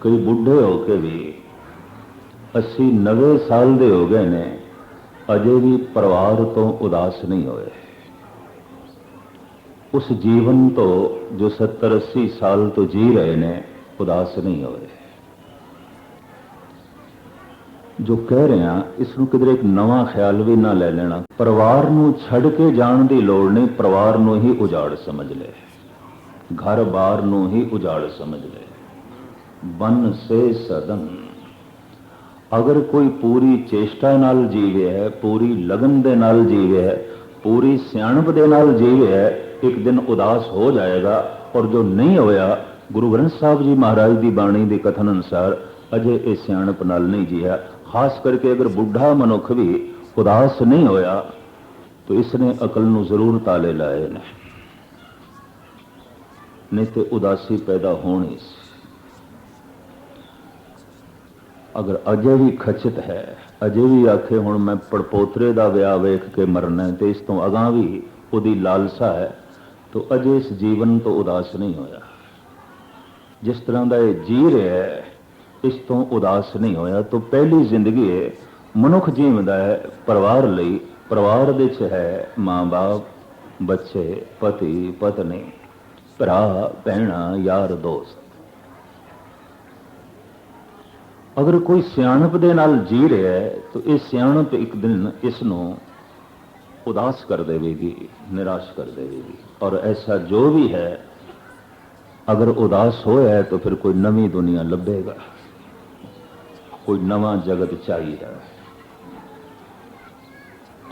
ਕਈ ਬੁੱਢੇ ਹੋ ਕੇ ਵੀ 80 90 ਸਾਲ ਦੇ ਹੋ ਗਏ ਨੇ, ਅਜੇ ਵੀ ਪਰਿਵਾਰ ਤੋਂ ਉਦਾਸ ਨਹੀਂ ਹੋਏ। ਉਸ ਜੀਵਨ ਤੋਂ ਜੋ 70 80 ਸਾਲ ਤੋਂ ਜੀ ਰਹੇ ਨੇ, ਉਦਾਸ ਨਹੀਂ ਹੋਏ। ਜੋ ਕਹਿ ਰਹੇ ਆ ਇਸ ਨੂੰ ਕਿਧਰੇ ਇੱਕ ਨਵਾਂ ਖਿਆਲ ਵੀ ਨਾ ਲੈ ਲੈਣਾ। ਪਰਿਵਾਰ ਨੂੰ ਛੱਡ ਕੇ ਜਾਣ ਦੀ ਲੋੜ ਨਹੀਂ, ਪਰਿਵਾਰ ਨੂੰ ਹੀ ਉਜਾੜ ਸਮਝ ਲੈ। ਘਰ-ਬਾਰ ਨੂੰ ਹੀ ਉਜਾੜ ਸਮਝ ਲੈ। ਬਨ ਸੇ ਸਦਨ। ਅਗਰ ਕੋਈ ਪੂਰੀ ਚੇਸ਼ਟਾ ਨਾਲ ਜੀਵੇ ਹੈ, ਪੂਰੀ ਲਗਨ ਦੇ ਨਾਲ ਜੀਵੇ ਹੈ, ਪੂਰੀ ਸਿਆਣਪ ਦੇ ਨਾਲ ਜੀਵੇ ਹੈ, ਇੱਕ ਦਿਨ ਉਦਾਸ ਹੋ ਜਾਏਗਾ। ਔਰ ਜੋ ਨਹੀਂ ਹੋਇਆ, ਗੁਰੂ ਗ੍ਰੰਥ ਸਾਹਿਬ ਜੀ ਮਹਾਰਾਜ ਦੀ ਬਾਣੀ ਦੇ ਕਥਨ ਅਨੁਸਾਰ ਅਜੇ ਇਹ ਸਿਆਣਪ ਨਾਲ ਨਹੀਂ ਜੀਆ। ਖਾਸ ਕਰਕੇ ਅਗਰ ਬੁੱਢਾ ਮਨੁੱਖ ਵੀ ਉਦਾਸ ਨਹੀਂ ਹੋਇਆ, ਤਾਂ ਇਸ ਨੇ ਅਕਲ ਨੂੰ ਜ਼ਰੂਰ ਤਾਲੇ ਲਾਏ ਨੇ। ਨਹੀਂ ਤੇ ਉਦਾਸੀ ਪੈਦਾ ਹੋਣੀ ਸੀ। ਅਗਰ ਅਜੇ ਵੀ ਖਚਿਤ ਹੈ, ਅਜੇ ਵੀ ਆਖੇ ਹੁਣ ਮੈਂ ਪੜਪੋਤਰੇ ਦਾ ਵਿਆਹ ਵੇਖ ਕੇ ਮਰਨਾ ਹੈ ਤੇ ਇਸ ਤੋਂ ਅਗਾਂ ਵੀ ਉਹਦੀ ਲਾਲਸਾ ਹੈ, ਤੋ ਅਜੇ ਇਸ ਜੀਵਨ ਤੋਂ ਉਦਾਸ ਨਹੀਂ ਹੋਇਆ। ਜਿਸ ਤਰ੍ਹਾਂ ਦਾ ਇਹ ਜੀ ਰਿਹਾ ਹੈ, ਇਸ ਤੋਂ ਉਦਾਸ ਨਹੀਂ ਹੋਇਆ, ਤੋ ਪਹਿਲੀ ਜ਼ਿੰਦਗੀ ਹੈ ਮਨੁੱਖ ਜੀਵਦਾ ਹੈ, ਪਰਿਵਾਰ ਲਈ, ਪਰਿਵਾਰ ਦੇ ਚ ਹੈ, ਮਾਂ-ਬਾਪ, ਬੱਚੇ, ਪਤੀ, ਪਤਨੀ, ਭਰਾ, ਭੈਣਾ, ਯਾਰ, ਦੋਸਤ। ਅਗਰ ਕੋਈ ਸਿਆਣਪ ਦੇ ਨਾਲ ਜੀ ਰਿਹਾ ਹੈ, ਤਾਂ ਇਹ ਸਿਆਣਪ ਇੱਕ ਦਿਨ ਇਸ ਨੂੰ ਉਦਾਸ ਕਰ ਦੇਵੇਗੀ, ਨਿਰਾਸ਼ ਕਰ ਦੇਵੇਗੀ। ਔਰ ਐਸਾ ਜੋ ਵੀ ਹੈ, ਅਗਰ ਉਦਾਸ ਹੋਇਆ ਤਾਂ ਫਿਰ ਕੋਈ ਨਵੀਂ ਦੁਨੀਆ ਲੱਭੇਗਾ। ਕੋਈ ਨਵਾਂ ਜਗਤ ਚਾਹੀਦਾ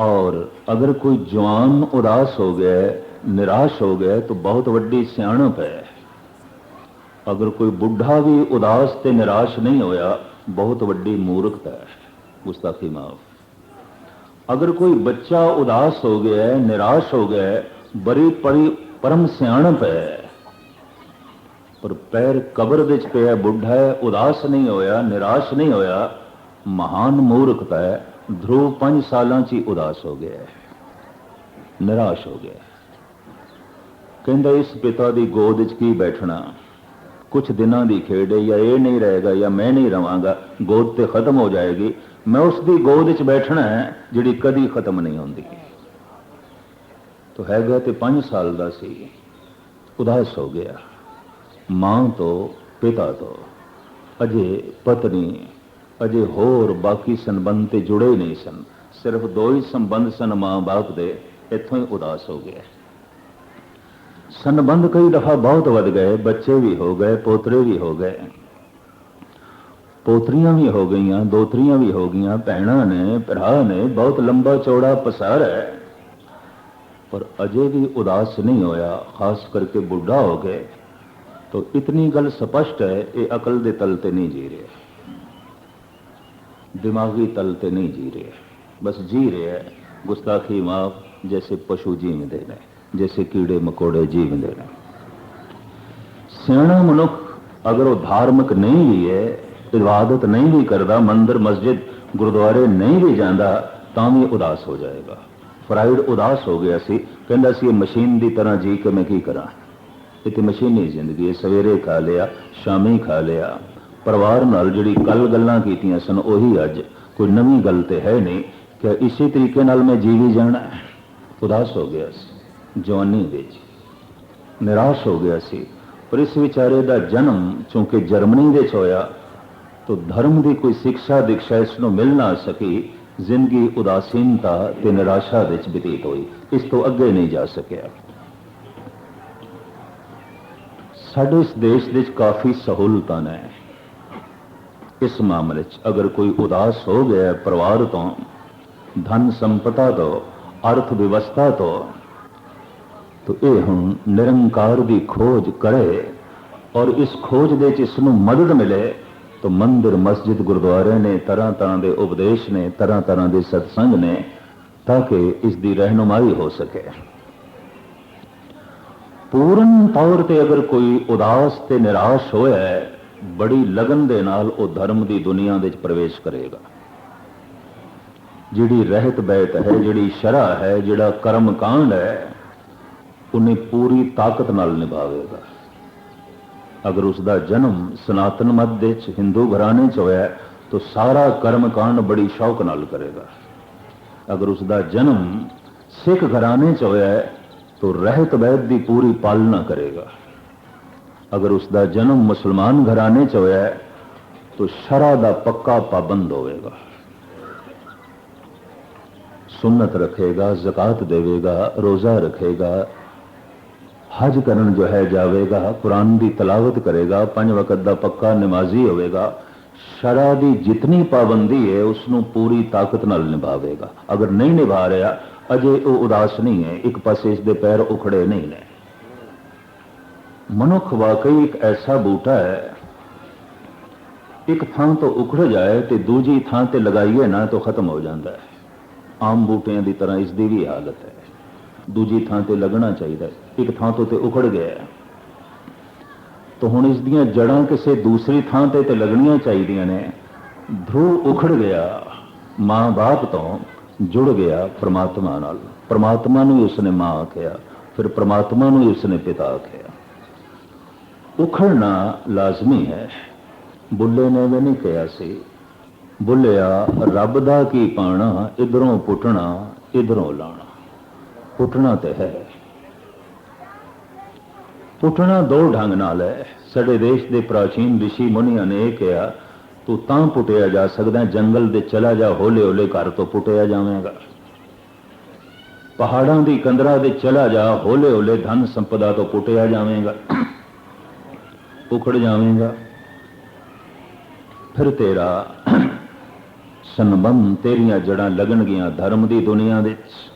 ਔਰ ਅਗਰ ਕੋਈ ਜਵਾਨ ਉਦਾਸ ਹੋ ਗਿਆ ਨਿਰਾਸ਼ ਹੋ ਗਿਆ ਤਾਂ ਬਹੁਤ ਵੱਡੀ ਸਿਆਣਪ ਹੈ। ਅਗਰ ਕੋਈ ਬੁੱਢਾ ਵੀ ਉਦਾਸ ਤੇ ਨਿਰਾਸ਼ ਨਹੀਂ ਹੋਇਆ ਬਹੁਤ ਵੱਡੀ ਮੂਰਖਤਾ ਹੈ। ਗੁਸਤਾਖੀ ਮਾਫ। ਅਗਰ ਕੋਈ ਬੱਚਾ ਉਦਾਸ ਹੋ ਗਿਆ ਹੈ, ਨਿਰਾਸ਼ ਹੋ ਗਿਆ ਹੈ ਬੜੀ ਪੜੀ ਪਰਮ ਸਿਆਣਪ ਹੈ, ਪਰ ਪੈਰ ਕਬਰ ਵਿੱਚ ਪਿਆ ਬੁੱਢਾ ਹੈ, ਉਦਾਸ ਨਹੀਂ ਹੋਇਆ, ਨਿਰਾਸ਼ ਨਹੀਂ ਹੋਇਆ, ਮਹਾਨ ਮੂਰਖਤਾ ਹੈ ਧਰੂ 5 ਸਾਲਾਂ 'ਚ ਹੀ ਉਦਾਸ ਹੋ ਗਿਆ ਹੈ, ਨਿਰਾਸ਼ ਹੋ ਗਿਆ ਕਹਿੰਦਾ, ਇਸ ਪਿਤਾ ਦੀ ਗੋਦ 'ਚ ਕੀ ਬੈਠਣਾ? ਕੁਝ ਦਿਨਾਂ ਦੀ ਖੇਡ ਹੈ, ਜਾਂ ਇਹ ਨਹੀਂ ਰਹੇਗਾ, ਜਾਂ ਮੈਂ ਨਹੀਂ ਰਵਾਂਗਾ, ਗੋਦ ਤੇ ਖਤਮ ਹੋ ਜਾਏਗੀ। ਮੈਂ ਉਸ ਦੀ ਗੋਦ ਵਿੱਚ ਬੈਠਣਾ ਹੈ, ਜਿਹੜੀ ਕਦੀ ਖਤਮ ਨਹੀਂ ਹੁੰਦੀ। ਤੋ ਹੈਗਾ ਤੇ 5 ਸਾਲ ਦਾ ਸੀ। ਉਦਾਸ ਹੋ ਗਿਆ। ਮਾਂ ਤੋਂ, ਪਿਤਾ ਤੋਂ, ਅਜੇ ਪਤਨੀ, ਅਜੇ ਹੋਰ ਬਾਕੀ ਸੰਬੰਧ ਤੇ ਜੁੜੇ ਹੀ ਨਹੀਂ ਸਨ। ਸਿਰਫ ਦੋ ਹੀ ਸੰਬੰਧ ਸਨ ਮਾਂ-ਬਾਪ ਦੇ, ਇੱਥੋਂ ਹੀ ਉਦਾਸ ਹੋ ਗਿਆ। ਸੰਬੰਧ ਕਈ ਦਫਾ ਬਹੁਤ ਵੱਧ ਗਏ ਬੱਚੇ ਵੀ ਹੋ ਗਏ ਪੋਤਰੇ ਵੀ ਹੋ ਗਏ ਪੋਤਰੀਆਂ ਵੀ ਹੋ ਗਈਆਂ ਦੋਤਰੀਆਂ ਵੀ ਹੋ ਗਈਆਂ ਭੈਣਾਂ ਨੇ ਭਰਾ ਨੇ ਬਹੁਤ ਲੰਬਾ ਚੌੜਾ ਪਸਾਰ ਹੈ ਪਰ ਅਜੇ ਵੀ ਉਦਾਸ ਨਹੀਂ ਹੋਇਆ ਖਾਸ ਕਰਕੇ ਬੁੱਢਾ ਹੋ ਗਏ तो इतनी गल स्पष्ट है ये अकल दे तल ते नहीं जी रहे दिमागी तल ते नहीं जी रहे बस जी रहे है गुस्ताखी माफ जैसे पशु जीवते ने जैसे कीड़े मकोड़े जीवते ने ਸਿਆਣਾ ਮਨੁੱਖ ਅਗਰ ਉਹ ਧਾਰਮਿਕ ਨਹੀਂ ਵੀ ਹੈ ਇਬਾਦਤ ਨਹੀਂ ਵੀ ਕਰਦਾ ਮੰਦਰ ਮਸਜਿਦ ਗੁਰਦੁਆਰੇ ਨਹੀਂ ਵੀ ਜਾਂਦਾ ਤਾਂ ਵੀ ਉਦਾਸ ਹੋ ਜਾਏਗਾ ਫਰਾਇਡ ਉਦਾਸ ਹੋ ਗਿਆ ਸੀ ਕਹਿੰਦਾ ਸੀ ਇਹ ਮਸ਼ੀਨ ਦੀ ਤਰ੍ਹਾਂ ਜੀ ਕੇ ਮੈਂ ਕੀ ਕਰਾਂ ਇਹ ਤੇ ਮਸ਼ੀਨੀ ਜ਼ਿੰਦਗੀ ਹੈ ਸਵੇਰੇ ਖਾ ਲਿਆ ਸ਼ਾਮੀ ਖਾ ਲਿਆ ਪਰਿਵਾਰ ਨਾਲ ਜਿਹੜੀ ਕੱਲ ਗੱਲਾਂ ਕੀਤੀਆਂ ਸਨ ਉਹੀ ਅੱਜ ਕੋਈ ਨਵੀਂ ਗੱਲ ਤੇ ਹੈ ਨਹੀਂ ਕਿ ਇਸੇ ਤਰੀਕੇ ਨਾਲ ਮੈਂ ਜੀਵੀ ਜਾਣਾ ਹੈ ਉਦਾਸ ਹੋ ਗਿਆ ਸੀ ਜਵਾਨੀ ਵਿੱਚ। ਨਿਰਾਸ਼ ਹੋ ਗਿਆ ਸੀ, ਪਰ ਇਸ ਵਿਚਾਰੇ ਦਾ ਜਨਮ ਚੂੰਕਿ ਜਰਮਨੀ ਵਿੱਚ ਹੋਇਆ, ਤਾਂ ਧਰਮ ਦੀ ਕੋਈ ਸਿੱਖਿਆ ਦਿਖਸ਼ਾ ਇਸ ਨੂੰ ਮਿਲ ਨਾ ਸਕੀ, ਜ਼ਿੰਦਗੀ ਉਦਾਸੀਨਤਾ ਤੇ ਨਿਰਾਸ਼ਾ ਵਿੱਚ ਬਤੀਤ ਹੋਈ, ਇਸ ਤੋਂ ਅੱਗੇ ਨਹੀਂ ਜਾ ਸਕਿਆ। ਸਾਡੇ ਇਸ ਦੇਸ਼ ਵਿੱਚ ਕਾਫੀ ਸਹੂਲਤਾਂ ਨੇ। ਇਸ ਮਾਮਲੇ 'ਚ ਅਗਰ ਕੋਈ ਉਦਾਸ ਹੋ ਗਿਆ ਪਰਿਵਾਰ ਤੋਂ ਧਨ ਸੰਪਤਾ ਤੋਂ ਅਰਥ ਵਿਵਸਥਾ ਤੋਂ तो ਇਹ ਹੁਣ ਨਿਰੰਕਾਰ ਦੀ ਖੋਜ ਕਰੇ ਔਰ ਇਸ ਖੋਜ ਦੇ ਚ ਇਸ ਨੂੰ ਮਦਦ ਮਿਲੇ, ਤਾਂ ਮੰਦਿਰ, ਮਸਜਿਦ, ਗੁਰਦੁਆਰੇ ਨੇ ਤਰ੍ਹਾਂ ਤਰ੍ਹਾਂ ਦੇ ਉਪਦੇਸ਼ ਨੇ, ਤਰ੍ਹਾਂ ਤਰ੍ਹਾਂ ਦੇ ਸਤਸੰਗ ਨੇ, ਤਾਂ ਕਿ ਇਸ ਦੀ ਰਹਿਨੁਮਾਈ ਹੋ ਸਕੇ। ਪੂਰਨ ਤੌਰ ਤੇ ਅਗਰ ਕੋਈ ਉਦਾਸ ਤੇ ਨਿਰਾਸ਼ ਹੋਇਆ ਬੜੀ ਲਗਨ ਦੇ ਨਾਲ ਉਹ ਧਰਮ ਦੀ ਦੁਨੀਆ ਵਿੱਚ ਪ੍ਰਵੇਸ਼ ਕਰੇਗਾ। ਜਿਹੜੀ ਰਹਿਤ ਬੈਤ ਹੈ, ਜਿਹੜੀ ਸ਼ਰਾ ਹੈ, ਜਿਹੜਾ ਕਰਮ ਕਾਂਡ ਹੈ ਉਹਨੇ ਪੂਰੀ ਤਾਕਤ ਨਾਲ ਨਿਭਾਵੇਗਾ। ਅਗਰ ਉਸ ਦਾ ਜਨਮ ਸਨਾਤਨ ਮਤ ਦੇ ਚ, ਹਿੰਦੂ ਘਰਾਣੇ ਚ ਹੋਇਆ, ਤਾਂ ਸਾਰਾ ਕਰਮ ਕਾਂਡ ਬੜੀ ਸ਼ੌਕ ਨਾਲ ਕਰੇਗਾ। ਅਗਰ ਉਸ ਦਾ ਜਨਮ ਸਿੱਖ ਘਰਾਣੇ ਚ ਹੋਇਆ, ਤਾਂ ਰਹਿਤ ਵੈਦ ਦੀ ਪੂਰੀ ਪਾਲਣਾ ਕਰੇਗਾ। ਅਗਰ ਉਸ ਦਾ ਜਨਮ ਮੁਸਲਮਾਨ ਘਰਾਣੇ ਚ ਹੋਇਆ, ਤਾਂ ਸ਼ਰਾ ਦਾ ਪੱਕਾ ਪਾਬੰਦ ਹੋਵੇਗਾ। ਸੁਨਤ ਰੱਖੇਗਾ, ਜ਼ਕਾਤ ਦੇਵੇਗਾ, ਰੋਜ਼ਾ ਰੱਖੇਗਾ ਹਜ ਕਰਨ ਜੋ ਹੈ ਜਾਵੇਗਾ, ਕੁਰਾਨ ਦੀ ਤਲਾਵਤ ਕਰੇਗਾ, ਪੰਜ ਵਕਤ ਦਾ ਪੱਕਾ ਨਮਾਜ਼ੀ ਹੋਵੇਗਾ, ਸ਼ਰਾ ਦੀ ਜਿਤਨੀ ਪਾਬੰਦੀ ਹੈ ਉਸ ਨੂੰ ਪੂਰੀ ਤਾਕਤ ਨਾਲ ਨਿਭਾਵੇਗਾ। ਅਗਰ ਨਹੀਂ ਨਿਭਾ ਰਿਹਾ, ਅਜੇ ਉਹ ਉਦਾਸ ਨਹੀਂ ਹੈ, ਇੱਕ ਪਾਸੇ ਇਸ ਦੇ ਪੈਰ ਉਖੜੇ ਨਹੀਂ ਨੇ। ਮਨੁੱਖ ਵਾਕਈ ਇੱਕ ਐਸਾ ਬੂਟਾ ਹੈ, ਇੱਕ ਥਾਂ ਤੋਂ ਉਖੜ ਜਾਏ ਤੇ ਦੂਜੀ ਥਾਂ ਤੇ ਲਗਾਈਏ ਨਾ ਤਾਂ ਖਤਮ ਹੋ ਜਾਂਦਾ ਹੈ। ਆਮ ਬੂਟਿਆਂ ਦੀ ਤਰ੍ਹਾਂ ਇਸ ਦੀ ਵੀ ਹਾਲਤ ਹੈ। ਦੂਜੀ ਥਾਂ ਤੇ ਲੱਗਣਾ ਚਾਹੀਦਾ ਇੱਕ ਥਾਂ ਤੋਂ ਤੇ ਉਖੜ ਗਿਆ ਹੈ। ਤਾਂ ਹੁਣ ਇਸ ਦੀਆਂ ਜੜਾਂ ਕਿਸੇ ਦੂਸਰੀ ਥਾਂ ਤੇ ਤੇ ਲੱਗਣੀਆਂ ਚਾਹੀਦੀਆਂ ਨੇ। ਧਰੂ ਉਖੜ ਗਿਆ ਮਾਂ-ਬਾਪ ਤੋਂ ਜੁੜ ਗਿਆ ਪ੍ਰਮਾਤਮਾ ਨਾਲ। ਪ੍ਰਮਾਤਮਾ ਨੂੰ ਹੀ ਉਸਨੇ ਮਾਂ ਆਖਿਆ ਫਿਰ ਪ੍ਰਮਾਤਮਾ ਨੂੰ ਹੀ ਉਸਨੇ ਪਿਤਾ ਆਖਿਆ ਉਖੜਨਾ ਲਾਜ਼ਮੀ ਹੈ। ਬੁੱਲੇ ਨੇ ਵੀ ਨਹੀਂ ਕਿਹਾ ਸੀ। ਬੁੱਲਿਆ, ਰੱਬ ਦਾ ਕੀ ਪਾਣਾ, ਇਧਰੋਂ ਪੁੱਟਣਾ, ਇਧਰੋਂ ਲਾਣਾ। ਪੁੱਟਣਾ ਤੇ ਹੈ। ਪੁੱਟਣਾ ਦੋ ਢੰਗ ਨਾਲ ਹੈ। ਸਾਡੇ ਦੇਸ਼ ਦੇ ਪ੍ਰਾਚੀਨ ઋષਿ ਮੁਨੀਆਂ ਨੇ ਇਹ ਕਿਹਾ, ਤੂੰ ਤਾਂ ਪੁੱਟਿਆ ਜਾ ਸਕਦਾ, ਜੰਗਲ ਦੇ ਚਲਾ ਜਾ ਹੌਲੇ ਹੌਲੇ ਘਰ ਤੋਂ ਪੁੱਟਿਆ ਜਾਵੇਂਗਾ। ਪਹਾੜਾਂ ਦੀ ਕੰਦਰਾਂ ਦੇ ਚਲਾ ਜਾ ਹੌਲੇ ਹੌਲੇ ਧਨ ਸੰਪਦਾ ਤੋਂ ਪੁੱਟਿਆ ਜਾਵੇਂਗਾ। ਉਖੜ ਜਾਵੇਂਗਾ। ਫਿਰ ਤੇਰਾ ਸੰਬੰਧ ਤੇਰੀਆਂ ਜੜਾਂ ਲੱਗਣਗੀਆਂ ਧਰਮ ਦੀ ਦੁਨੀਆ ਦੇ ਵਿੱਚ।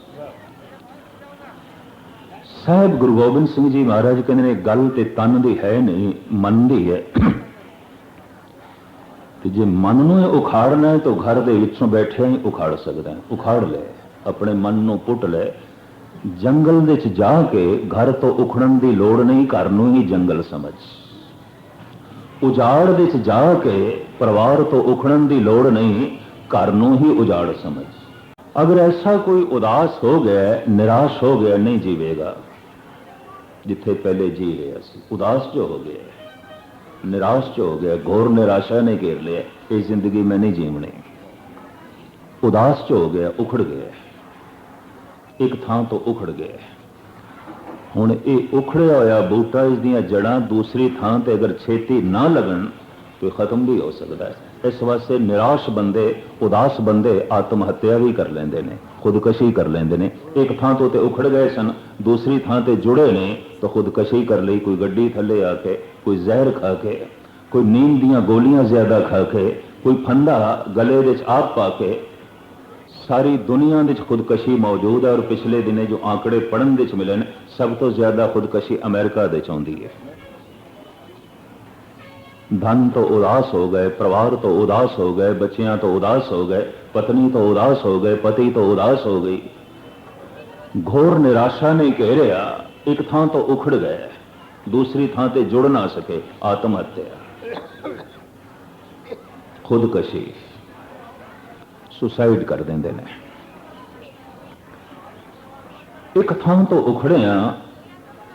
ਸਾਹਿਬ ਗੁਰੂ ਗੋਬਿੰਦ ਸਿੰਘ ਜੀ ਮਹਾਰਾਜ ਕਹਿੰਦੇ ਨੇ, ਗੱਲ ਤੇ ਤਨ ਦੀ ਹੈ ਨਹੀਂ, ਮਨ ਦੀ ਹੈ। ਤੇ ਜੇ ਮਨ ਨੂੰ ਉਖਾੜਨਾ ਹੈ, ਤਾਂ ਘਰ ਦੇ ਵਿੱਚੋਂ ਬੈਠਿਆ ਹੀ ਉਖਾੜ ਸਕਦਾ ਉਖਾੜ ਲੈ, ਆਪਣੇ ਮਨ ਨੂੰ ਪੁੱਟ ਲੈ। ਜੰਗਲ ਵਿੱਚ ਜਾ ਕੇ ਘਰ ਤੋਂ ਉਖੜਨ ਦੀ ਲੋੜ ਨਹੀਂ, ਘਰ ਨੂੰ ਹੀ ਜੰਗਲ ਸਮਝ। ਉਜਾੜ ਵਿੱਚ ਜਾ ਕੇ ਪਰਿਵਾਰ ਤੋਂ ਉਖੜਨ ਦੀ ਲੋੜ ਨਹੀਂ, ਘਰ ਨੂੰ ਹੀ ਉਜਾੜ ਸਮਝ। ਅਗਰ ਐਸਾ ਕੋਈ ਉਦਾਸ ਹੋ ਗਿਆ, ਨਿਰਾਸ਼ ਹੋ ਗਿਆ, ਨਹੀਂ ਜੀਵੇਗਾ। ਜਿੱਥੇ ਪਹਿਲੇ ਜੀ ਰਿਹਾ ਸੀ। ਉਦਾਸ ਜੋ ਹੋ ਗਿਆ, ਨਿਰਾਸ਼ ਜੋ ਹੋ ਗਿਆ, ਘੋਰ ਨਿਰਾਸ਼ਾ ਨੇ ਘੇਰ ਲਿਆ, ਇਹ ਜ਼ਿੰਦਗੀ ਮੈਂ ਨਹੀਂ ਜੀਵਣੀ। ਉਦਾਸ ਜੋ ਹੋ ਗਿਆ, ਉਖੜ ਗਿਆ। ਇੱਕ ਥਾਂ ਤੋਂ ਉਖੜ ਗਿਆ। ਹੁਣ ਇਹ ਉਖੜਿਆ ਹੋਇਆ ਬੂਟਾ, ਇਸ ਦੀਆਂ ਜੜਾਂ ਦੂਸਰੀ ਥਾਂ ਤੇ ਅਗਰ ਛੇਤੀ ਨਾ ਲੱਗਣ, ਤਾਂ ਇਹ ਖਤਮ ਵੀ ਹੋ ਸਕਦਾ ਹੈ। ਇਸ ਵਾਸਤੇ ਨਿਰਾਸ਼ ਬੰਦੇ ਉਦਾਸ ਬੰਦੇ ਆਤਮ ਹੱਤਿਆ ਵੀ ਕਰ ਲੈਂਦੇ ਨੇ ਖੁਦਕਸ਼ੀ ਕਰ ਲੈਂਦੇ ਨੇ ਇੱਕ ਥਾਂ ਤੋਂ ਤੇ ਉਖੜ ਗਏ ਸਨ ਦੂਸਰੀ ਥਾਂ ਤੇ ਜੁੜੇ ਨੇ ਤਾਂ ਖੁਦਕਸ਼ੀ ਕਰ ਲਈ ਕੋਈ ਗੱਡੀ ਥੱਲੇ ਆ ਕੇ ਕੋਈ ਜ਼ਹਿਰ ਖਾ ਕੇ ਕੋਈ ਨੀਂਦ ਦੀਆਂ ਗੋਲੀਆਂ ਜ਼ਿਆਦਾ ਖਾ ਕੇ ਕੋਈ ਫੰਦਾ ਗਲੇ ਵਿੱਚ ਆਪ ਪਾ ਕੇ ਸਾਰੀ ਦੁਨੀਆ ਵਿੱਚ ਖੁਦਕਸ਼ੀ ਮੌਜੂਦ ਹੈ ਔਰ ਪਿਛਲੇ ਦਿਨੇ ਜੋ ਆંકੜੇ ਪੜਨ ਵਿੱਚ ਮਿਲੇ ਨੇ ਸਭ ਤੋਂ ਜ਼ਿਆਦਾ ਖੁਦਕਸ਼ੀ ਅਮਰੀਕਾ ਦੇ ਚ ਆਉਂਦੀ ਹੈ ਧਨ ਤੋਂ ਉਦਾਸ ਹੋ ਗਏ ਪਰਿਵਾਰ ਤੋਂ ਉਦਾਸ ਹੋ ਗਏ ਬੱਚਿਆਂ ਤੋਂ ਉਦਾਸ ਹੋ ਗਏ ਪਤਨੀ ਤੋਂ ਉਦਾਸ ਹੋ ਗਏ ਪਤੀ ਤੋਂ ਉਦਾਸ ਹੋ ਗਈ ਘੋਰ ਨਿਰਾਸ਼ਾ ਨੇ ਘੇਰਿਆ ਇੱਕ ਥਾਂ ਤੋਂ ਉਖੜ ਗਏ ਦੂਸਰੀ ਥਾਂ ਤੇ ਜੁੜ ਨਾ ਸਕੇ ਆਤਮ ਹੱਤਿਆ ਖੁਦਕਸ਼ੀ ਸੁਸਾਈਡ ਕਰ ਦਿੰਦੇ ਨੇ ਇੱਕ ਥਾਂ ਤੋਂ ਉਖੜਿਆ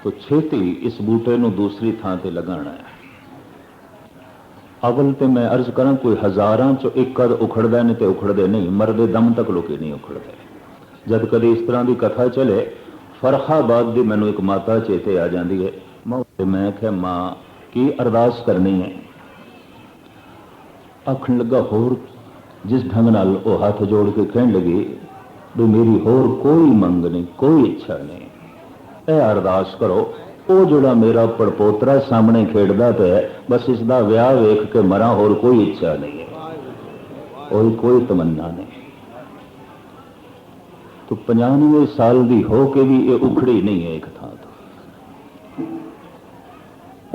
ਤਾਂ ਛੇਤੀ ਇਸ ਬੂਟੇ ਨੂੰ ਦੂਸਰੀ ਥਾਂ ਤੇ ਲਗਾਉਣਾ ਹੈ ਅਵਲ ਤੇ ਮੈਂ ਅਰਜ਼ ਕਰਾਂ, ਕੋਈ ਹਜ਼ਾਰਾਂ ਚੋਂ ਇੱਕ ਕਦ ਉਖੜਦਾ ਨਹੀਂ ਤੇ ਉਖੜਦੇ ਨਹੀਂ, ਮਰਦੇ ਦਮ ਤੱਕ ਲੋਕੀ ਨਹੀਂ ਉਖੜਦੇ। ਜਦ ਕਦੇ ਇਸ ਤਰ੍ਹਾਂ ਦੀ ਕਥਾ ਚਲੇ ਫਰਖਾਬਾਦ ਦੀ ਮੈਨੂੰ ਇੱਕ ਮਾਤਾ ਚੇਤੇ ਆ ਜਾਂਦੀ ਹੈ। ਮੈਂ ਮੈਂ ਕਿਹਾ, ਮਾਂ, ਕੀ ਅਰਦਾਸ ਕਰਨੀ ਹੈ? ਆਖਣ ਲੱਗਾ, ਹੋਰ, ਜਿਸ ਢੰਗ ਨਾਲ ਉਹ ਹੱਥ ਜੋੜ ਕੇ ਕਹਿਣ ਲੱਗੀ, ਵੀ ਮੇਰੀ ਹੋਰ ਕੋਈ ਮੰਗ ਨਹੀਂ, ਕੋਈ ਇੱਛਾ ਨਹੀਂ। ਇਹ ਅਰਦਾਸ ਕਰੋ ਉਹ ਜਿਹੜਾ ਮੇਰਾ ਪੜਪੋਤਰਾ ਸਾਹਮਣੇ ਖੇਡਦਾ ਪਿਆ ਬਸ ਇਸ ਦਾ ਵਿਆਹ ਵੇਖ ਕੇ ਮਰਾਂ ਹੋਰ ਕੋਈ ਇੱਛਾ ਨਹੀਂ ਹੈ। ਹੋਰ ਕੋਈ ਤਮੰਨਾ ਨਹੀਂ। ਤੋ 95 ਸਾਲ ਦੀ ਹੋ ਕੇ ਵੀ ਇਹ ਉਖੜੀ ਨਹੀਂ ਹੈ ਇੱਕ ਥਾਂ ਤੋਂ।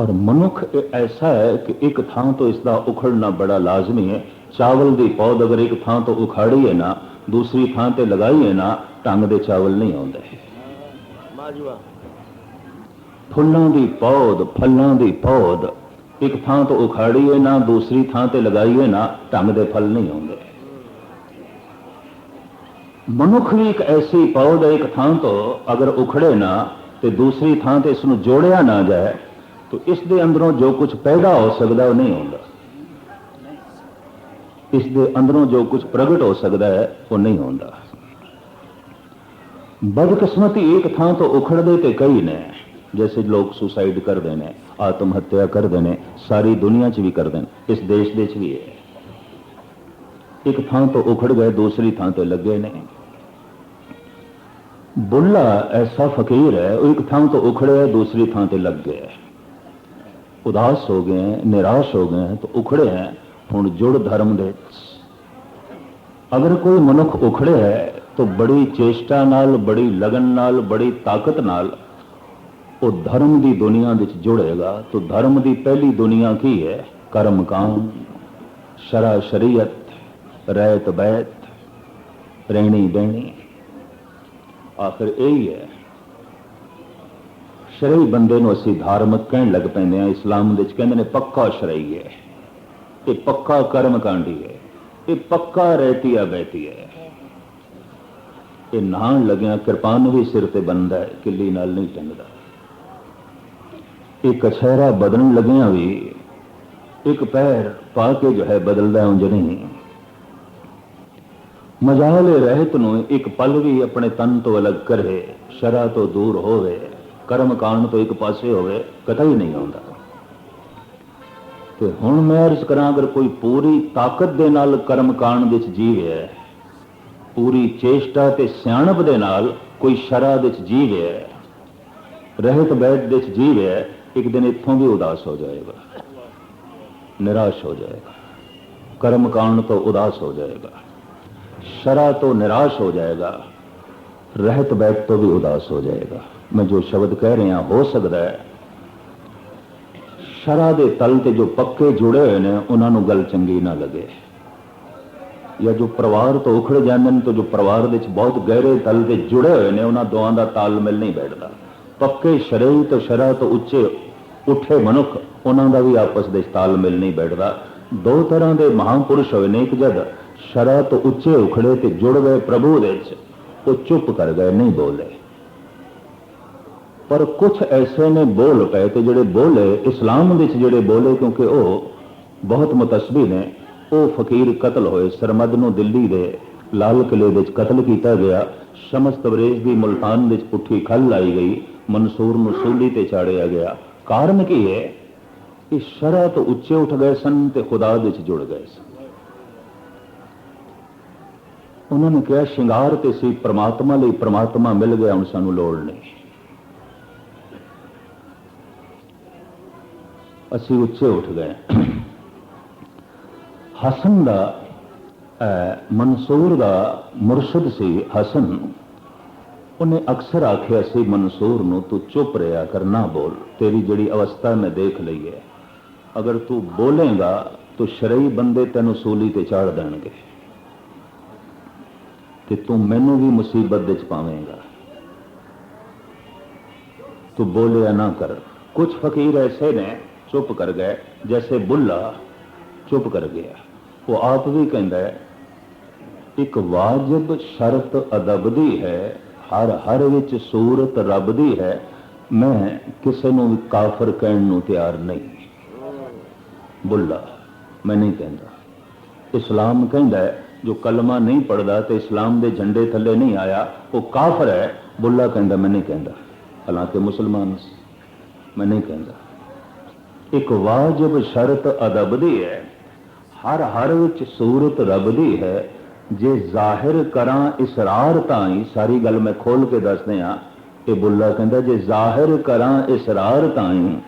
ਔਰ ਮਨੁੱਖ ਇਹ ਐਸਾ ਹੈ ਕਿ ਇੱਕ ਥਾਂ ਤੋਂ ਇਸ ਦਾ ਉਖੜਨਾ ਬੜਾ ਲਾਜ਼ਮੀ ਹੈ। ਚਾਵਲ ਦੀ ਪੌਦ ਅਗਰ ਇੱਕ ਥਾਂ ਤੋਂ ਉਖਾੜੀਏ ਨਾ, ਦੂਸਰੀ ਥਾਂ ਤੇ ਲਗਾਈਏ ਨਾ ਢੰਗ ਦੇ ਚਾਵਲ ਨਹੀਂ ਆਉਂਦੇ। ਮਾਜੂਆ ਫੁੱਲਾਂ ਦੀ ਪੌਦ ਫਲਾਂ ਦੀ ਪੌਦ ਇੱਕ ਥਾਂ ਤੋਂ ਉਖਾੜੀਏ ਨਾ, ਦੂਸਰੀ ਥਾਂ ਤੇ ਲਗਾਈਏ ਨਾ ਢੰਗ ਦੇ ਫਲ ਨਹੀਂ ਆਉਂਦੇ। ਮਨੁੱਖ ਵੀ ਇੱਕ ਐਸੀ ਪੌਦ ਹੈ, ਇੱਕ ਥਾਂ ਤੋਂ ਅਗਰ ਉਖੜੇ ਨਾ, ਤੇ ਦੂਸਰੀ ਥਾਂ ਤੇ ਇਸ ਨੂੰ ਜੋੜਿਆ ਨਾ ਜਾਏ, ਤਾਂ ਇਸ ਦੇ ਅੰਦਰੋਂ ਜੋ ਕੁਝ ਪੈਦਾ ਹੋ ਸਕਦਾ ਉਹ ਨਹੀਂ ਹੁੰਦਾ ਇਸ ਦੇ ਅੰਦਰੋਂ ਜੋ ਕੁਝ ਪ੍ਰਗਟ ਹੋ ਸਕਦਾ ਹੈ, ਉਹ ਨਹੀਂ ਹੁੰਦਾ ਬਦਕਿਸਮਤੀ ਇੱਕ ਥਾਂ ਤੋਂ ਉਖੜਦੇ ਤੇ ਕਈ ਨੇ। ਜੈਸੇ ਲੋਕ ਸੁਸਾਈਡ ਕਰਦੇ ਨੇ ਆਤਮ ਹੱਤਿਆ ਕਰਦੇ ਨੇ ਸਾਰੀ ਦੁਨੀਆ 'ਚ ਵੀ ਕਰਦੇ ਨੇ ਇਸ ਦੇਸ਼ ਦੇ 'ਚ ਵੀ ਇੱਕ ਥਾਂ ਤੋਂ ਉਖੜ ਗਏ ਦੂਸਰੀ ਥਾਂ ਤੇ ਲੱਗੇ ਨੇ ਬੁੱਲਾ ਐਸਾ ਫਕੀਰ ਹੈ ਉਹ ਇੱਕ ਥਾਂ ਤੋਂ ਉਖੜਿਆ ਦੂਸਰੀ ਥਾਂ ਤੇ ਲੱਗ ਗਿਆ ਉਦਾਸ ਹੋ ਗਏ ਨਿਰਾਸ਼ ਹੋ ਗਏ ਤਾਂ ਉਖੜੇ ਹੈ ਹੁਣ ਜੁੜ ਧਰਮ ਦੇ ਅਗਰ ਕੋਈ ਮਨੁੱਖ ਉਖੜੇ ਹੈ ਤਾਂ ਬੜੀ ਚੇਸ਼ਟਾ ਨਾਲ ਬੜੀ ਲਗਨ ਨਾਲ ਬੜੀ ਤਾਕਤ ਨਾਲ ਉਹ ਧਰਮ ਦੀ ਦੁਨੀਆ ਵਿੱਚ ਜੁੜੇਗਾ, ਤਾਂ ਧਰਮ ਦੀ ਪਹਿਲੀ ਦੁਨੀਆ ਕੀ ਹੈ? ਕਰਮ ਕਾਮ, ਸ਼ਰਾ ਸ਼ਰੀਅਤ, ਰਹਿਤ ਬੈਤ, ਰਹਿਣੀ ਬਹਿਣੀ ਆਖਰ ਇਹੀ ਹੈ ਸ਼ਰਈ ਬੰਦੇ ਨੂੰ ਅਸੀਂ ਧਾਰਮਿਕ ਕਹਿਣ ਲੱਗ ਪੈਂਦੇ ਆ ਇਸਲਾਮ ਦੇ ਵਿੱਚ ਕਹਿੰਦੇ ਨੇ ਪੱਕਾ ਸ਼ਰਈ ਹੈ। ਇਹ ਪੱਕਾ ਕਰਮ ਕਾਂਡੀ ਹੈ। ਇਹ ਪੱਕਾ ਰਹਿਤੀਆ ਬੈਤੀ ਹੈ। ਇਹ ਨਾਣ ਲੱਗਿਆ ਕਿਰਪਾਨ ਵੀ ਸਿਰ ਤੇ ਬੰਦਾ ਹੈ, ਕਿੱਲੀ ਨਾਲ ਨਹੀਂ ਟੰਗਦਾ। ਇਹ ਕਛਹਿਰਾ ਬਦਲਣ ਲੱਗਿਆ ਵੀ ਇੱਕ ਪੈਰ ਪਾ ਕੇ ਜੋ ਹੈ ਬਦਲਦਾ ਉਂਝ ਨਹੀਂ। ਮਜਾਲੇ ਰਹਿਤ ਨੂੰ ਇੱਕ ਪਲ ਵੀ ਆਪਣੇ ਤਨ ਤੋਂ ਅਲੱਗ ਕਰੇ, ਸ਼ਰਾ ਤੋਂ ਦੂਰ ਹੋਵੇ, ਕਰਮ ਕਾਂਡ ਤੋਂ ਇੱਕ ਪਾਸੇ ਹੋਵੇ ਕਤਈ ਨਹੀਂ ਆਉਂਦਾ। ਤੇ ਹੁਣ ਮੈਂ ਅਰਜ਼ ਕਰਾਂ, ਅਗਰ ਕੋਈ ਪੂਰੀ ਤਾਕਤ ਦੇ ਨਾਲ ਕਰਮ ਕਾਂਡ ਵਿੱਚ ਜੀਵੇ, ਪੂਰੀ ਚੇਸ਼ਟਾ ਤੇ ਸਿਆਣਪ ਦੇ ਨਾਲ ਕੋਈ ਸ਼ਰਾ ਵਿੱਚ ਜੀਵੇ, ਰਹਿਤ ਬੈਠ ਦੇ ਵਿੱਚ ਜੀਵੇ ਇੱਕ ਦਿਨ ਇੱਥੋਂ ਵੀ ਉਦਾਸ ਹੋ ਜਾਏਗਾ ਨਿਰਾਸ਼ ਹੋ ਜਾਏਗਾ ਕਰਮ ਕਾਂਡ ਤੋਂ ਉਦਾਸ ਹੋ ਜਾਏਗਾ शरा तो निराश हो जाएगा रहत बैठ तो भी उदास हो जाएगा मैं जो शब्द कह रहा हो सकता है ਸ਼ਰਾ ਦੇ ਤਲ ਤੇ ਜੋ ਪੱਕੇ ਜੁੜੇ ਹੋਏ ਨੇ ਉਹਨਾਂ ਨੂੰ ਗੱਲ ਚੰਗੀ ਨਾ ਲੱਗੇ ਜਾਂ ਜੋ ਪਰਿਵਾਰ ਤੋਂ ਉਖੜ ਜਾਂਦੇ ਨੇ ਤਾਂ ਜੋ ਪਰਿਵਾਰ ਵਿੱਚ ਬਹੁਤ ਗਹਿਰੇ ਤਲ ਤੇ ਜੁੜੇ ਹੋਏ ਨੇ ਉਹਨਾਂ ਦੋਵਾਂ ਦਾ ਤਾਲਮੇਲ ਨਹੀਂ ਬੈਠਦਾ ਪੱਕੇ ਸ਼ਰਈ ਤੋਂ ਸ਼ਰਾ ਤੋਂ ਉੱਚੇ ਉੱਠੇ ਮਨੁੱਖ, ਉਹਨਾਂ ਦਾ ਵੀ ਆਪਸ ਵਿੱਚ ਤਾਲਮੇਲ ਨਹੀਂ ਬੈਠਦਾ। ਦੋ ਤਰ੍ਹਾਂ ਦੇ ਮਹਾਂਪੁਰਸ਼ ਹੋਏ ਨੇ ਇੱਕ ਜਦ ਸ਼ਰਾ ਤੋਂ ਉੱਚੇ ਉਖੜੇ ਤੇ ਜੁੜ ਗਏ ਪ੍ਰਭੂ ਦੇ ਵਿੱਚ, ਉਹ ਚੁੱਪ ਕਰ ਗਏ, ਨਹੀਂ ਬੋਲੇ। ਪਰ ਕੁਝ ਐਸੇ ਨੇ ਬੋਲ ਪਏ ਤੇ ਜਿਹੜੇ ਬੋਲੇ, ਇਸਲਾਮ ਵਿੱਚ ਜਿਹੜੇ ਬੋਲੇ, ਕਿਉਂਕਿ ਉਹ ਬਹੁਤ ਮੁਤਸਬੀ ਨੇ, ਉਹ ਫਕੀਰ ਕਤਲ ਹੋਏ, ਸਰਮਦ ਨੂੰ ਦਿੱਲੀ ਦੇ ਲਾਲ ਕਿਲੇ ਵਿੱਚ ਕਤਲ ਕੀਤਾ ਗਿਆ। ਸ਼ਮਸ ਤਬਰੇਜ਼ ਦੀ ਮੁਲਤਾਨ ਵਿੱਚ ਪੁੱਠੀ ਖੱਲ ਲਾਈ ਗਈ, ਮਨਸੂਰ ਨੂੰ ਸੂਲੀ ਤੇ ਚਾੜਿਆ ਗਿਆ। ਕਾਰਨ ਕੀ ਹੈ? ਕਿ ਸ਼ਰਾ ਤੋਂ ਉੱਚੇ ਉੱਠ ਗਏ ਸਨ ਤੇ ਖੁਦਾ ਵਿੱਚ ਜੁੜ ਗਏ ਸਨ। ਉਹਨਾਂ ਨੇ ਕਿਹਾ, ਸ਼ਿੰਗਾਰ ਤੇ ਸੀ ਪ੍ਰਮਾਤਮਾ ਲਈ ਪ੍ਰਮਾਤਮਾ ਮਿਲ ਗਿਆ, ਹੁਣ ਸਾਨੂੰ ਲੋੜ ਨਹੀਂ। ਅਸੀਂ ਉੱਚੇ ਉੱਠ ਗਏ। ਹਸਨ ਦਾ ਮਨਸੂਰ ਦਾ ਮੁਰਸ਼ਿਦ ਸੀ ਹਸਨ। ਉਹਨੇ ਅਕਸਰ ਆਖਿਆ ਸੀ, ਮਨਸੂਰ ਨੂੰ ਤੂੰ ਚੁੱਪ ਰਿਹਾ ਕਰ, ਨਾ ਬੋਲ। ਤੇਰੀ ਜਿਹੜੀ ਅਵਸਥਾ ਮੈਂ ਦੇਖ ਲਈ ਹੈ। ਅਗਰ ਤੂੰ ਬੋਲੇਗਾ, ਤਾਂ ਸ਼ਰਈ ਬੰਦੇ ਤੈਨੂੰ ਸੂਲੀ ਤੇ ਚਾੜ ਦੇਣਗੇ। ਤੇ ਤੂੰ ਮੈਨੂੰ ਵੀ ਮੁਸੀਬਤ ਵਿੱਚ ਪਾਵੇਂਗਾ। ਤੂੰ ਬੋਲਿਆ ਨਾ ਕਰ। ਕੁਝ ਫਕੀਰ ਐਸੇ ਨੇ, ਚੁੱਪ ਕਰ ਗਏ। ਜੈਸੇ ਬੁੱਲਾ ਚੁੱਪ ਕਰ ਗਿਆ। ਉਹ ਆਪ ਵੀ ਕਹਿੰਦਾ ਹੈ ਇੱਕ ਵਾਜਬ ਸ਼ਰਤ ਅਦਬ ਦੀ ਹੈ, ਹਰ ਹਰ ਵਿੱਚ ਸੂਰਤ ਰੱਬ ਦੀ ਹੈ, ਮੈਂ ਕਿਸੇ ਨੂੰ ਵੀ ਕਾਫਰ ਕਹਿਣ ਨੂੰ ਤਿਆਰ ਨਹੀਂ। ਬੁੱਲਾ, ਮੈਂ ਨਹੀਂ ਕਹਿੰਦਾ। ਇਸਲਾਮ ਕਹਿੰਦਾ ਹੈ, ਜੋ ਕਲਮਾ ਨਹੀਂ ਪੜਦਾ ਤੇ ਇਸਲਾਮ ਦੇ ਝੰਡੇ ਥੱਲੇ ਨਹੀਂ ਆਇਆ, ਉਹ ਕਾਫਰ ਹੈ। ਬੁੱਲਾ ਕਹਿੰਦਾ, ਮੈਂ ਨਹੀਂ ਕਹਿੰਦਾ। ਹਾਲਾਂਕਿ ਮੁਸਲਮਾਨ ਸੀ, ਮੈਂ ਨਹੀਂ ਕਹਿੰਦਾ। ਇੱਕ ਵਾਜਬ ਸ਼ਰਤ ਅਦਬ ਦੀ ਹੈ, ਹਰ ਹਰ ਵਿੱਚ ਸੂਰਤ ਰੱਬ ਦੀ ਹੈ ਜੇ ਜ਼ਾਹਿਰ ਕਰਾਂ ਇਸਰਾਰ ਤਾਂ ਹੀ ਸਾਰੀ ਗੱਲ ਮੈਂ ਖੋਲ ਕੇ ਦੱਸਦੇ ਆ ਇਹ ਬੁੱਲਾ ਕਹਿੰਦਾ, ਜੇ ਜ਼ਾਹਿਰ ਕਰਾਂ ਇਸਰਾਰ ਤਾਂ ਹੀ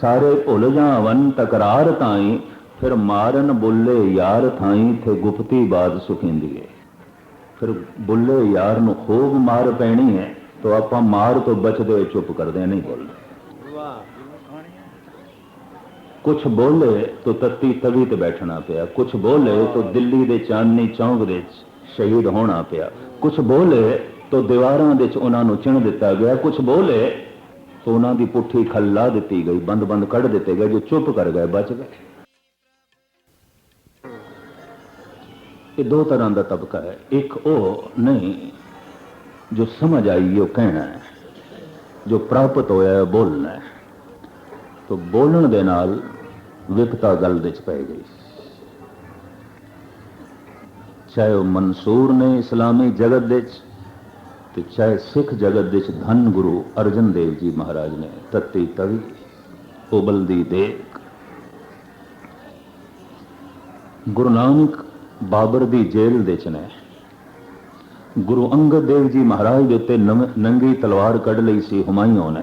ਸਾਰੇ ਭੁੱਲ ਜਾਵਨ ਤਕਰਾਰ ਤਾਂ ਹੀ ਫਿਰ ਮਾਰਨ ਬੁੱਲੇ ਯਾਰ ਥਾਈ ਤੇ ਗੁਪਤੀ ਬਾਤ ਸੁਖਿੰਦੀ ਏ। ਫਿਰ ਬੁੱਲੇ ਯਾਰ ਨੂੰ ਖੂਬ ਮਾਰ ਪੈਣੀ ਹੈ ਤਾਂ ਆਪਾਂ ਮਾਰ ਤੋਂ ਬਚਦੇ ਹੋਏ ਚੁੱਪ ਕਰਦੇ ਨਹੀਂ ਬੋਲਦੇ। ਕੁਝ ਬੋਲੇ ਤਾਂ ਤੱਤੀ ਤਵੀ ਤੇ ਬੈਠਣਾ ਪਿਆ। ਕੁਝ ਬੋਲੇ ਤਾਂ ਦਿੱਲੀ ਦੇ ਚਾਂਦਨੀ ਚੌਂਕ ਦੇ ਸ਼ਹੀਦ ਹੋਣਾ ਪਿਆ। ਕੁਝ ਬੋਲੇ ਤਾਂ ਦੀਵਾਰਾਂ ਦੇ ਵਿੱਚ ਉਹਨਾਂ ਨੂੰ ਚਿਣ ਦਿੱਤਾ ਗਿਆ। ਕੁਝ ਬੋਲੇ ਤਾਂ ਉਹਨਾਂ ਦੀ ਪੁੱਠੀ ਖੱਲਾ ਦਿੱਤੀ ਗਈ। ਬੰਦ ਬੰਦ ਕੱਢ ਦਿੱਤੇ ਗਏ ਜੋ ਚੁੱਪ ਕਰ ਗਏ ਬਚ ਗਏ। ਇਹ ਦੋ ਤਰ੍ਹਾਂ ਦਾ ਤਬਕਾ ਹੈ। ਇੱਕ ਉਹ ਨਹੀਂ ਜੋ ਸਮਝ ਆਈ ਉਹ ਕਹਿਣਾ ਹੈ। ਜੋ ਪ੍ਰਾਪਤ ਹੋਇਆ ਹੈ ਬੋਲਣਾ ਹੈ। ਤੋ ਬੋਲਣ ਦੇ ਨਾਲ ਵਿਪਤਾ ਗੱਲ ਦੇ ਚ ਪੈ ਗਈ। ਚਾਹੇ ਉਹ ਮਨਸੂਰ ਨੇ ਇਸਲਾਮੀ ਜਗਤ ਦੇ ਚ ਤੇ ਚਾਹੇ ਸਿੱਖ ਜਗਤ ਦੇ ਚ ਧੰਨ ਗੁਰੂ ਅਰਜਨ ਦੇਵ ਜੀ ਮਹਾਰਾਜ ਨੇ ਤਤੀ ਤਵੀ ਉਬਲਦੀ ਦੇਖ। ਗੁਰੂ ਨਾਨਕ ਬਾਬਰ ਦੀ ਜੇਲ੍ਹ ਵਿੱਚ ਨੇ। ਗੁਰੂ ਅੰਗਦ ਦੇਵ ਜੀ ਮਹਾਰਾਜ ਦੇ ਉੱਤੇ ਨਵ- ਨੰਗੀ ਤਲਵਾਰ ਕੱਢ ਲਈ ਸੀ, ਹੁਮਾਯੂੰ ਨੇ।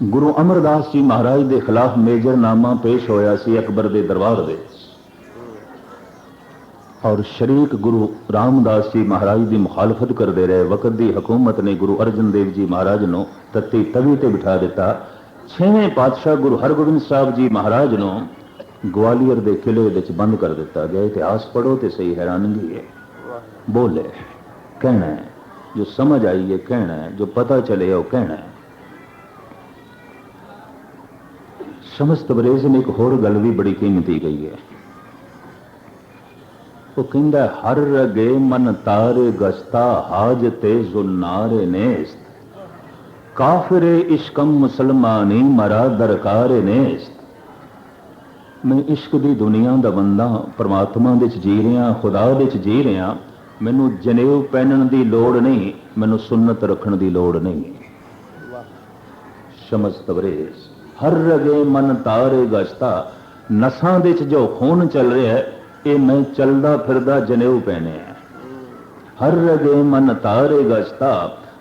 ਗੁਰੂ ਅਮਰਦਾਸ ਜੀ ਮਹਾਰਾਜ ਦੇ ਖਿਲਾਫ ਮੇਜਰਨਾਮਾ ਪੇਸ਼ ਹੋਇਆ ਸੀ ਅਕਬਰ ਦੇ ਦਰਬਾਰ ਵਿੱਚ ਔਰ ਸ਼ਰੀਕ ਗੁਰੂ ਰਾਮਦਾਸ ਜੀ ਮਹਾਰਾਜ ਦੀ ਮੁਖਾਲਫਤ ਕਰਦੇ ਰਹੇ। ਵਕਤ ਦੀ ਹਕੂਮਤ ਨੇ ਗੁਰੂ ਅਰਜਨ ਦੇਵ ਜੀ ਮਹਾਰਾਜ ਨੂੰ ਤੱਤੀ ਤਵੀ ਤੇ ਬਿਠਾ ਦਿੱਤਾ। ਛੇਵੇਂ ਪਾਤਸ਼ਾਹ ਗੁਰੂ ਹਰਗੋਬਿੰਦ ਸਾਹਿਬ ਜੀ ਮਹਾਰਾਜ ਨੂੰ ਗਵਾਲੀਅਰ ਦੇ ਕਿਲੇ ਵਿੱਚ ਬੰਦ ਕਰ ਦਿੱਤਾ ਗਿਆ। ਇਤਿਹਾਸ ਪੜੋ ਤੇ ਸਹੀ ਹੈਰਾਨਗੀ ਹੈ। ਬੋਲੇ, ਕਹਿਣਾ ਜੋ ਸਮਝ ਆਈ ਹੈ, ਕਹਿਣਾ ਜੋ ਪਤਾ ਚਲੇ ਉਹ ਕਹਿਣਾ ਸ਼ਮਸ ਤਬਰੇਜ਼ ਨੇ ਇੱਕ ਹੋਰ ਗੱਲ ਵੀ ਬੜੀ ਕੀਮਤੀ ਗਈ ਹੈ। ਉਹ ਕਹਿੰਦਾ ਹਰ ਰਗੇ ਮਨ ਤਾਰੇ ਗਸਤਾ ਹਾਜ ਤੇ ਜ਼ੁਨਾਰੇ ਨੇਸਤ। ਕਾਫਰੇ ਇਸ਼ਕਮ ਮੁਸਲਮਾਨੀ ਮਰਾ ਦਰਕਾਰੇ ਨੇਸਤ। ਮੈਂ ਇਸ਼ਕ ਦੀ ਦੁਨੀਆ ਦਾ ਬੰਦਾ ਪਰਮਾਤਮਾ ਦੇ ਚ ਜੀ ਰਿਹਾ ਖੁਦਾ ਦੇ ਚ ਜੀ ਰਿਹਾ। ਮੈਨੂੰ ਜਨੇਊ ਪਹਿਨਣ ਦੀ ਲੋੜ ਨਹੀਂ ਮੈਨੂੰ ਸੁਨਨਤ ਰੱਖਣ ਦੀ ਲੋੜ ਨਹੀਂ। ਸ਼ਮਸ ਤਬਰੇਜ਼ ਹਰ ਰਗੇ ਮਨ ਤਾਰੇ ਗਸ਼ਤਾ, ਨਸਾਂ ਦੇ ਚ ਜੋ ਖੂਨ ਚੱਲ ਰਿਹਾ ਹੈ, ਇਹ ਮੈਂ ਚੱਲਦਾ ਫਿਰਦਾ ਜਨੇਊ ਪਹਿਨਿਆ ਹਰ ਰਗੇ ਮਨ ਤਾਰੇ ਗਸ਼ਤਾ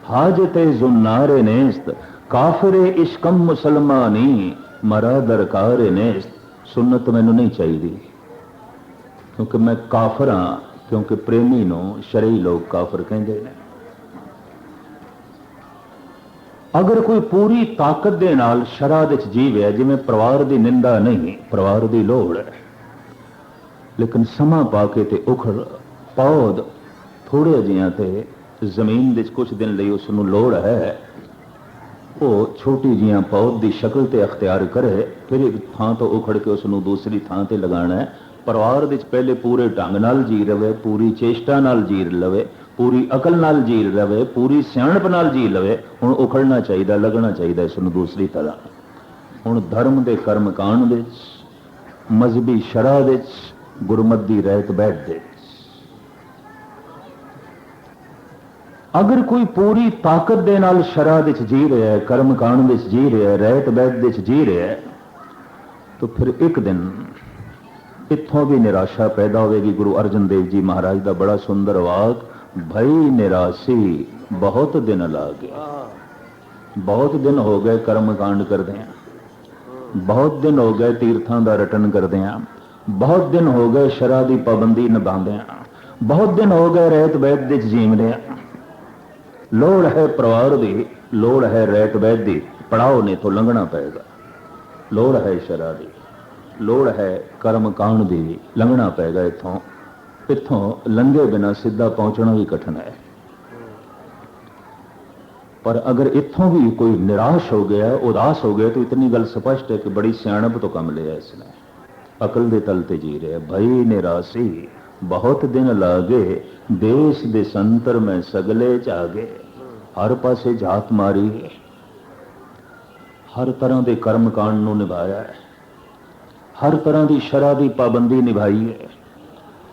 ਹਾਜਤੇ ਜ਼ੁਨਾਰੇ ਨੇਸਤ, ਕਾਫਰੇ ਇਸ਼ਕਮ ਮੁਸਲਮਾਨੀ, ਮਰਾ ਦਰਕਾਰੇ ਨੇਸਤ। ਸੁਨਨਤ ਮੈਨੂੰ ਨਹੀਂ ਚਾਹੀਦੀ, ਕਿਉਂਕਿ ਮੈਂ ਕਾਫਰ ਹਾਂ, ਕਿਉਂਕਿ ਪ੍ਰੇਮੀ ਨੂੰ ਸ਼ਰਈ ਲੋਕ ਕਾਫਰ ਕਹਿੰਦੇ ਨੇ। ਅਗਰ ਕੋਈ ਪੂਰੀ ਤਾਕਤ ਦੇ ਨਾਲ ਸ਼ਰਾ ਵਿੱਚ ਜੀਵਿਆ ਜਿਵੇਂ ਪਰਿਵਾਰ ਦੀ ਨਿੰਦਾ ਨਹੀਂ, ਪਰਿਵਾਰ ਦੀ ਲੋੜ ਹੈ। ਲੇਕਿਨ ਸਮਾਂ ਪਾ ਕੇ ਤੇ ਉਖੜ ਪੌਦ ਥੋੜੇ ਜਿਹੀਆਂ ਤੇ ਜ਼ਮੀਨ ਵਿੱਚ ਕੁਝ ਦਿਨ ਲਈ ਉਸ ਨੂੰ ਲੋੜ ਹੈ। ਉਹ ਛੋਟੀ ਜੀਆਂ ਪੌਦ ਦੀ ਸ਼ਕਲ ਤੇ ਅਖਤਿਆਰ ਕਰੇ, ਫਿਰ ਇੱਕ ਥਾਂ ਤੋਂ ਉਖੜ ਕੇ ਉਸ ਨੂੰ ਦੂਸਰੀ ਥਾਂ ਤੇ ਲਗਾਉਣਾ ਹੈ। ਪਰਿਵਾਰ ਵਿੱਚ ਪਹਿਲੇ ਪੂਰੇ ਢੰਗ ਨਾਲ ਜੀ ਰਵੇ, ਪੂਰੀ ਚੇਸ਼ਟਾ ਨਾਲ ਜੀ ਲਵੇ ਪੂਰੀ ਅਕਲ ਨਾਲ ਜੀ ਰਵੇ ਪੂਰੀ ਸਿਆਣਪ ਨਾਲ ਜੀ ਲਵੇ, ਹੁਣ ਉਖੜਨਾ ਚਾਹੀਦਾ, ਲੱਗਣਾ ਚਾਹੀਦਾ ਇਸ ਨੂੰ ਦੂਸਰੀ ਤਰ੍ਹਾਂ। ਹੁਣ ਧਰਮ ਦੇ ਕਰਮ ਕਾਂਡ ਵਿੱਚ ਮਜ਼ਹਬੀ ਸ਼ਰਾ ਵਿੱਚ ਗੁਰਮਤ ਦੀ ਰਹਿਤ ਬੈਠ ਦੇ। ਅਗਰ ਕੋਈ ਪੂਰੀ ਤਾਕਤ ਦੇ ਨਾਲ ਸ਼ਰਾ ਵਿੱਚ ਜੀ ਰਿਹਾ ਹੈ, ਕਰਮ ਕਾਂਡ ਵਿੱਚ ਜੀ ਰਿਹਾ ਹੈ, ਰਹਿਤ ਬੈਠ ਵਿੱਚ ਜੀ ਰਿਹਾ ਹੈ, ਤਾਂ ਫਿਰ ਇੱਕ ਦਿਨ ਇੱਥੋਂ ਵੀ ਨਿਰਾਸ਼ਾ ਪੈਦਾ ਹੋਵੇਗੀ। ਗੁਰੂ ਅਰਜਨ ਦੇਵ ਜੀ ਮਹਾਰਾਜ ਦਾ ਬੜਾ ਸੁੰਦਰ ਵਾਕ ਭਈ ਨਿਰਾਸ਼ੀ ਬਹੁਤ ਦਿਨ ਲਾ ਗਿਆ ਬਹੁਤ ਦਿਨ ਹੋ ਗਏ ਕਰਮ ਕਾਂਡ ਕਰਦੇ ਆ ਬਹੁਤ ਦਿਨ ਹੋ ਗਏ ਤੀਰਥਾਂ ਦਾ ਰਟਨ ਕਰਦੇ ਆ ਬਹੁਤ ਦਿਨ ਹੋ ਗਏ ਸ਼ਰਾ ਦੀ ਪਾਬੰਦੀ ਨਿਭਾਉਂਦੇ ਆ ਬਹੁਤ ਦਿਨ ਹੋ ਗਏ ਰਹਿਤ ਬੈਠ ਦੇ ਜੀਵਦੇ ਆ ਲੋੜ ਹੈ ਪਰਿਵਾਰ ਦੀ ਲੋੜ ਹੈ ਰਹਿਤ ਬੈਠ ਦੀ ਪੜਾਓ ਨੇ ਤੋਂ ਲੰਘਣਾ ਪਏਗਾ। ਲੋੜ ਹੈ ਸ਼ਰਾ ਦੀ ਲੋੜ ਹੈ ਕਰਮ ਕਾਂਡ ਦੀ ਲੰਘਣਾ ਪਏਗਾ ਇੱਥੋਂ। ਇੱਥੋਂ ਲੰਘੇ ਬਿਨਾ ਸਿੱਧਾ ਪਹੁੰਚਣਾ ਵੀ ਕਠਿਨ ਹੈ। ਪਰ ਅਗਰ ਇੱਥੋਂ ਵੀ ਕੋਈ ਨਿਰਾਸ਼ ਹੋ ਗਿਆ, ਉਦਾਸ ਹੋ ਗਿਆ, ਤਾਂ ਇਤਨੀ ਗੱਲ ਸਪਸ਼ਟ ਹੈ ਕਿ ਬੜੀ ਸਿਆਣਪ ਤੋਂ ਕੰਮ ਲਿਆ ਇਸਨੇ ਅਕਲ ਦੇ ਤਲ ਤੇ ਜੀ ਰਿਹਾ, ਭਈ ਨਿਰਾਸ਼ੀ, ਬਹੁਤ ਦਿਨ ਲਾਗੇ, ਦੇਸ਼ ਦੇ ਸੰਤਰ ਮੈਂ ਸਗਲੇ ਚਾਗੇ ਹਰ ਪਾਸੇ ਝਾਤ ਮਾਰੀ, ਹਰ ਤਰ੍ਹਾਂ ਦੇ ਕਰਮ ਕਾਂਡ ਨੂੰ ਨਿਭਾਇਆ ਹੈ, ਹਰ ਤਰ੍ਹਾਂ ਦੀ ਸ਼ਰਾ ਦੀ ਪਾਬੰਦੀ ਨਿਭਾਈ ਹੈ।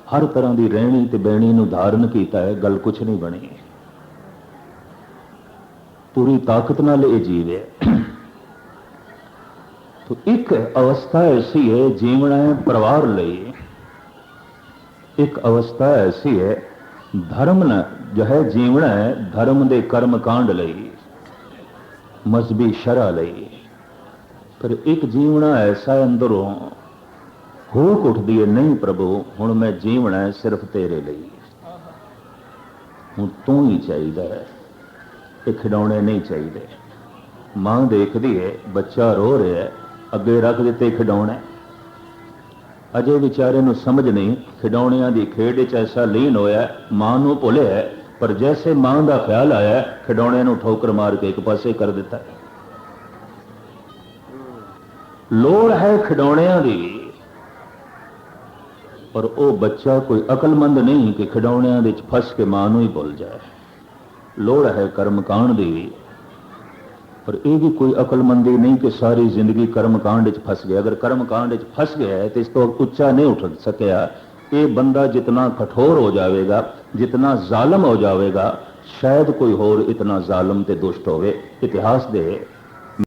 ਹਰ ਤਰ੍ਹਾਂ ਦੀ ਰਹਿਣੀ ਤੇ ਬਹਿਣੀ ਨੂੰ ਧਾਰਨ ਕੀਤਾ ਹੈ, ਗੱਲ ਕੁਛ ਨਹੀਂ ਬਣੀ। ਪੂਰੀ ਤਾਕਤ ਨਾਲ ਇਹ ਜੀਵੇ ਤੋ ਇੱਕ ਅਵਸਥਾ ਐਸੀ ਹੈ ਜੀਵਣਾ ਹੈ ਪਰਿਵਾਰ ਲਈ। ਇੱਕ ਅਵਸਥਾ ਐਸੀ ਹੈ, ਧਰਮ ਨ, ਜੋ ਹੈ ਜੀਵਣਾ ਹੈ ਧਰਮ ਦੇ ਕਰਮ ਕਾਂਡ ਲਈ ਮਜ਼ਬੀ ਸ਼ਰਾ ਲਈ। ਪਰ ਇੱਕ ਜੀਵਣਾ ਐਸਾ ਅੰਦਰੋਂ ਹੋਕ ਉੱਠਦੀ ਹੈ ਨਹੀਂ ਪ੍ਰਭੂ, ਹੁਣ ਮੈਂ ਜੀਵਣਾ ਹੈ ਸਿਰਫ ਤੇਰੇ ਲਈ। ਹੁਣ ਤੂੰ ਹੀ ਚਾਹੀਦਾ ਹੈ ਇਹ ਖਿਡੌਣੇ ਨਹੀਂ ਚਾਹੀਦੇ। ਮਾਂ ਦੇਖਦੀ ਹੈ ਬੱਚਾ ਰੋ ਰਿਹਾ ਹੈ ਅੱਗੇ ਰੱਖ ਦਿੱਤੇ ਖਿਡੌਣੇ। ਅਜੇ ਵਿਚਾਰੇ ਨੂੰ ਸਮਝ ਨਹੀਂ, ਖਿਡੌਣਿਆਂ ਦੀ ਖੇਡ ਵਿੱਚ ਐਸਾ ਲੀਨ ਹੋਇਆ ਮਾਂ ਨੂੰ ਭੁੱਲਿਆ ਪਰ ਜੈਸੇ ਮਾਂ ਦਾ ਖਿਆਲ ਆਇਆ ਖਿਡੌਣਿਆਂ ਨੂੰ ਠੋਕਰ ਮਾਰ ਕੇ ਇੱਕ ਪਾਸੇ ਕਰ ਦਿੱਤਾ। ਲੋੜ ਹੈ ਖਿਡੌਣਿਆਂ ਦੀ। ਪਰ ਉਹ ਬੱਚਾ ਕੋਈ ਅਕਲਮੰਦ ਨਹੀਂ ਕਿ ਖਿਡੌਣਿਆਂ ਵਿੱਚ ਫਸ ਕੇ ਮਾਂ ਨੂੰ ਹੀ ਭੁੱਲ ਜਾਏ। ਲੋੜ ਹੈ ਕਰਮ ਕਾਂਡ ਦੀ, ਪਰ ਇਹ ਵੀ ਕੋਈ ਅਕਲਮੰਦੀ ਨਹੀਂ ਕਿ ਸਾਰੀ ਜ਼ਿੰਦਗੀ ਕਰਮ ਕਾਂਡ ਵਿੱਚ ਫਸ ਗਿਆ ਅਗਰ ਕਰਮ ਕਾਂਡ ਵਿੱਚ ਫਸ ਗਿਆ ਹੈ ਤੇ ਇਸ ਤੋਂ ਉੱਚਾ ਨਹੀਂ ਉੱਠ ਸਕਿਆ, ਇਹ ਬੰਦਾ ਜਿਤਨਾ ਕਠੋਰ ਹੋ ਜਾਵੇਗਾ, ਜਿਤਨਾ ਜ਼ਾਲਮ ਹੋ ਜਾਵੇਗਾ, ਸ਼ਾਇਦ ਕੋਈ ਹੋਰ ਇਤਨਾ ਜ਼ਾਲਮ ਤੇ ਦੁਸ਼ਟ ਹੋਵੇ। ਇਤਿਹਾਸ ਦੇ